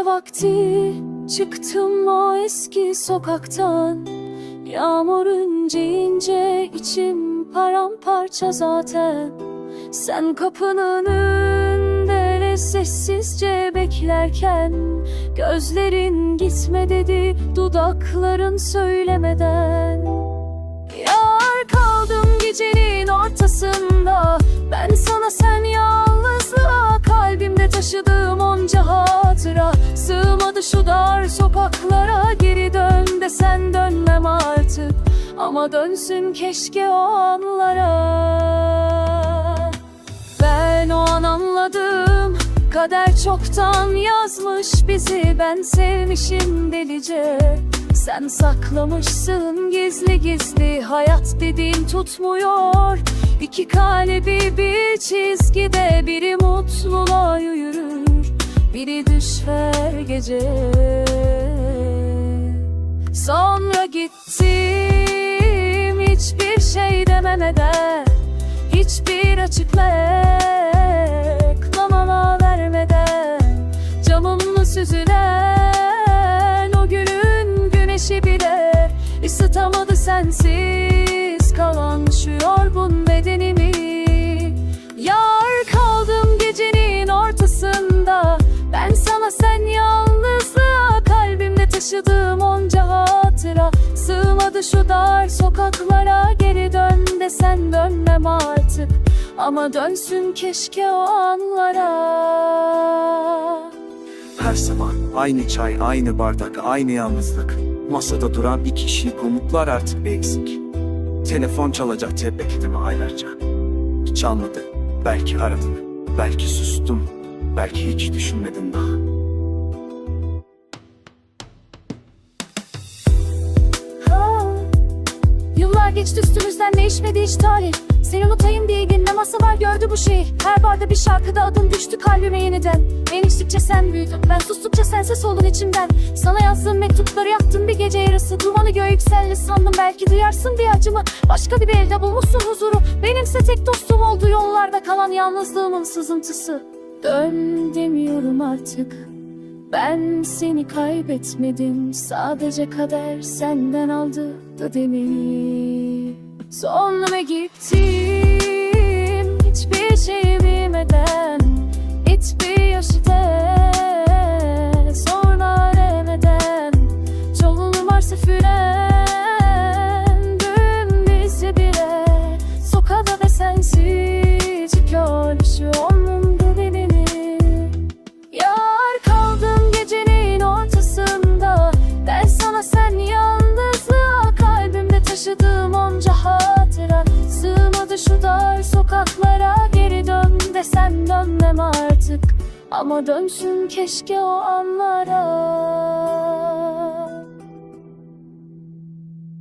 gitti Çıktım o eski sokaktan. Yağmur ince ince içim paramparça zaten. Sen kapının önünde sessizce beklerken Gözlerin gitme dedi dudakların söylemeden. Yar kaldım gecenin ortasında desen dönmem artık. Ama dönsün keşke o anlara. Ben o an anladım. Kader çoktan yazmış bizi. Ben sevmişim delice. Sen saklamışsın gizli gizli. Hayat dediğin tutmuyor. İki kalbi bir çizgide. Biri mutluluğa yürür Biri düşer gece Gittim. Hiçbir şey dememeden Hiçbir açıklama vermeden Camımla süzülen o günün güneşi bile ısıtamadı sensiz dar sokaklara geri dön desen dönmem artık Ama dönsün keşke o anlara Her sabah aynı çay, aynı bardak, aynı yalnızlık. Masada duran bir kişi, umutlar artık bir eksik. Telefon çalacak diye bekledim aylarca. Çalmadı. Belki aradım. Belki sustum. Belki hiç düşünmedim daha. Geçti üstümüzden değişmedi hiç tarih. Seni unutayım diye masalar gördü bu şehir. Her barda bir şarkıda adın düştü kalbime yeniden. Ben içtikçe sen büyüdün Ben sustukça sen ses oldun içimden. Sana yazdığım mektupları yaktın bir gece yarısı. Dumanı göğe yükseldi sandım belki duyarsın diye acımı. Başka bir elde bulmuşsun huzuru. Benimse tek dostum oldu yollarda kalan yalnızlığımın sızıntısı. Dön demiyorum artık ben seni kaybetmedim. Sadece kader senden aldı da beni. Sonra gittim taşıdığım onca hatıra Sığmadı şu dar sokaklara. Geri dön desem dönmem artık. Ama dönsün keşke o anlara